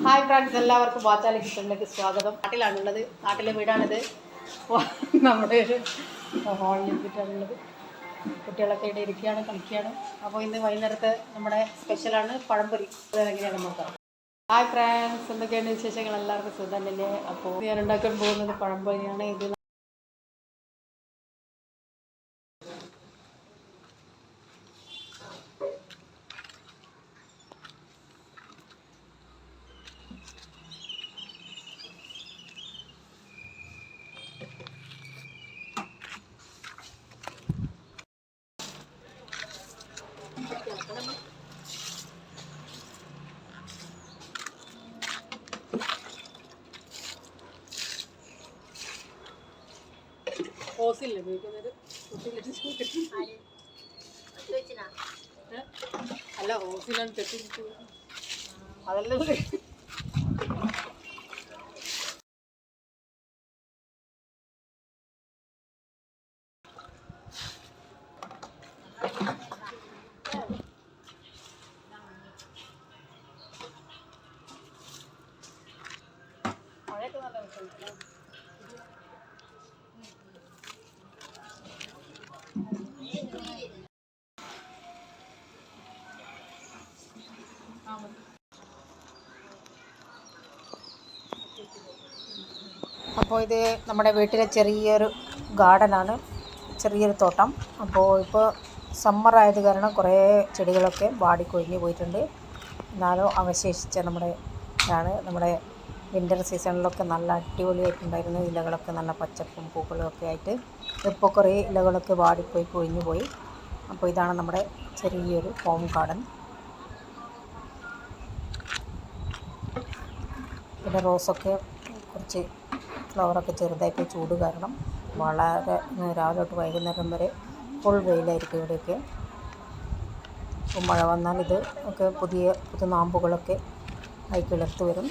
Hi friends എല്ലാവർക്കും വാച്ചാലി കിച്ചണിലേക്ക് സ്വാഗതം. നാട്ടിലാണുള്ളത് നാട്ടിലെ വീടാണിത്. നമ്മുടെ ഒരു ഹോളിൽ വീട്ടാണുള്ളത് കുട്ടികളൊക്കെ ഇവിടെ ഇരിക്കുകയാണ് കളിക്കുകയാണ്. അപ്പോൾ ഇന്ന് വൈകുന്നേരത്തെ നമ്മുടെ സ്പെഷ്യലാണ് പഴംപൊരി. അതെങ്ങനെയാണ് നോക്കാം. ഹായ് ഫ്രണ്ട്സ് എന്തൊക്കെയാണ് വിശേഷങ്ങൾ? എല്ലാവർക്കും സുഖം തന്നെ അപ്പോൾ ഞാൻ ഉണ്ടാക്കാൻ പോകുന്നത് പഴംപൊരിയാണ്. ഇത് ഓസില്ലേ ഉപയോഗിക്കുന്നത്? അല്ല ഓസിലാണ് തെറ്റിട്ട് അതല്ല ഇത്. മഴയൊക്കെ നല്ല രസമുണ്ട്. അപ്പോൾ ഇത് നമ്മുടെ വീട്ടിലെ ചെറിയൊരു ഗാർഡനാണ് ചെറിയൊരു തോട്ടം. അപ്പോൾ ഇപ്പോൾ സമ്മർ ആയത് കാരണം കുറേ ചെടികളൊക്കെ വാടി കൊഴിഞ്ഞു പോയിട്ടുണ്ട്. എന്നാലും അവശേഷിച്ച നമ്മുടെ ഇതാണ്. നമ്മുടെ വിന്റർ സീസണിലൊക്കെ നല്ല അടിപൊളിയായിട്ടുണ്ടായിരുന്നു ഇലകളൊക്കെ നല്ല പച്ചപ്പും പൂക്കളും ഒക്കെ ആയിട്ട് ഇപ്പോൾ കുറേ ഇലകളൊക്കെ വാടിപ്പോയി കൊഴിഞ്ഞു പോയി. അപ്പോൾ ഇതാണ് നമ്മുടെ ചെറിയൊരു ഹോം ഗാർഡൻ പിന്നെ റോസൊക്കെ കുറച്ച് ഫ്ലവറൊക്കെ ചെറുതായിട്ട് ചൂട് കാരണം വളരെ രാവിലെ തൊട്ട് വൈകുന്നേരം വരെ ഫുൾ വെയിലായിരിക്കും ഇവിടെയൊക്കെ. മഴ വന്നാൽ ഇത് ഒക്കെ പുതിയ പുതു നാമ്പുകളൊക്കെ ആയി കിളിർത്ത് വരും.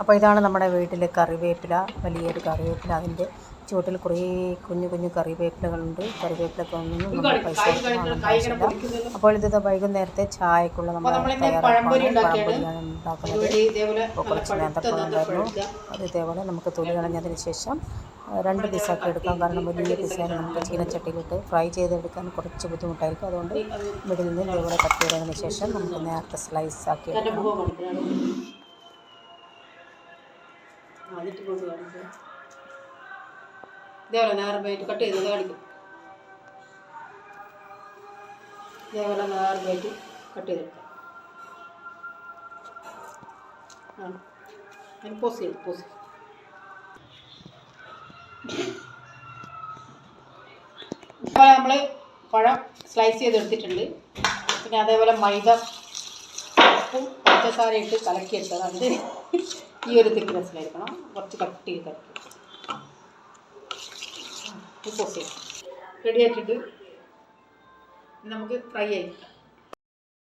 അപ്പോൾ ഇതാണ് നമ്മുടെ വീട്ടിലെ കറിവേപ്പില വലിയൊരു കറിവേപ്പില. അതിന്റെ ചുവട്ടിൽ കുറേ കുഞ്ഞു കുഞ്ഞു കറിവേപ്പിലകളുണ്ട്. കറിവേപ്പിലൊക്കെ ഒന്നും നമ്മൾ പൈസ ആവശ്യമില്ല അപ്പോൾ ഇത് വൈകുന്നേരത്തെ ചായക്കുള്ള നമ്മൾ ഉണ്ടാക്കുന്നത്. അപ്പോൾ കുറച്ച് ഉണ്ടായിരുന്നു അത് ഇതേപോലെ നമുക്ക് തൊലി കളഞ്ഞതിന് ശേഷം രണ്ട് പിസ്സൊക്കെ എടുക്കാം. കാരണം വലിയ പീസാണ് നമുക്ക് ചീനച്ചട്ടിയിലിട്ട് ഫ്രൈ ചെയ്തെടുക്കാൻ കുറച്ച് ബുദ്ധിമുട്ടായിരിക്കും. അതുകൊണ്ട് ഇവിടെ നിന്ന് ഇതേപോലെ കട്ട് ചെയ്തതിന് ശേഷം നമുക്ക് നേരത്തെ സ്ലൈസ് ആക്കി എടുക്കണം ഇതേപോലെ നേരം പോയിട്ട് കട്ട് ചെയ്തത് കാണിക്കും. ഇതേപോലെ നേരം പോയിട്ട് കട്ട് ചെയ്തെടുക്കാം അതിന് പോസ് ചെയ്ത് പോസ് ചെയ്ത് ഇപ്പോൾ നമ്മൾ പഴം സ്ലൈസ് ചെയ്തെടുത്തിട്ടുണ്ട് പിന്നെ അതേപോലെ മൈദ ഉപ്പും പഞ്ചസാര ഇട്ട് കലക്കിയെടുത്തതാണ്. ഇത് ഈ ഒരു തിക്നെസ്സിലായിരിക്കണം കുറച്ച് കട്ടി ഇപ്പോൾ ചെയ്യാം. റെഡി ആയിട്ടുണ്ട് നമുക്ക് ഫ്രൈ ആയിരിക്കാം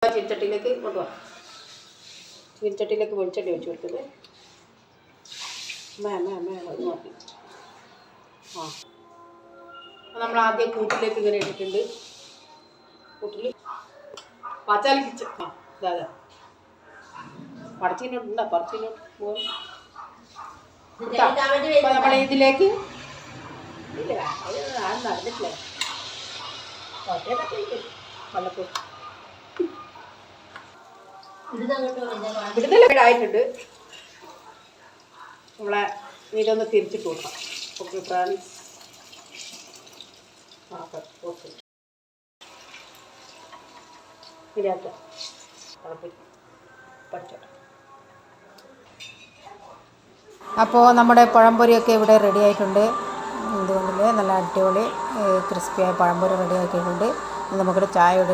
ചീനച്ചട്ടിയിലേക്ക് കൊണ്ടുപോകാം ചീനച്ചട്ടിയിലേക്ക് വെളിച്ചെണ്ണ വെച്ച് കൊടുത്തത്. മേ മേ മേ അത് നോക്കി ആ. നമ്മൾ ആദ്യം കൂട്ടിലേക്ക് ഇങ്ങനെ ഇട്ടിട്ടുണ്ട്. കൂട്ടിൽ കിച്ചൺ. ആ ഇതാ അതെ പടച്ചീനോട്ടുണ്ടോ നമ്മൾ ഇതിലേക്ക് ഇല്ല അത് നടന്നിട്ടില്ല. നമ്മളെ ഇതൊന്ന് തിരിച്ചിട്ട് കൊടുക്കാം ഓക്കെ ഫ്രണ്ട്സ് ഓക്കെ ഇതിനകത്ത് പഠിച്ചോട്ടെ അപ്പോൾ നമ്മുടെ പഴംപൊരിയൊക്കെ ഇവിടെ റെഡി ആയിട്ടുണ്ട്. എന്തുകൊണ്ടില്ലേ? നല്ല അടിപൊളി ക്രിസ്പിയായ പഴംപൊരി റെഡി ആക്കിയിട്ടുണ്ട്. നമുക്കൊരു ചായയുടെ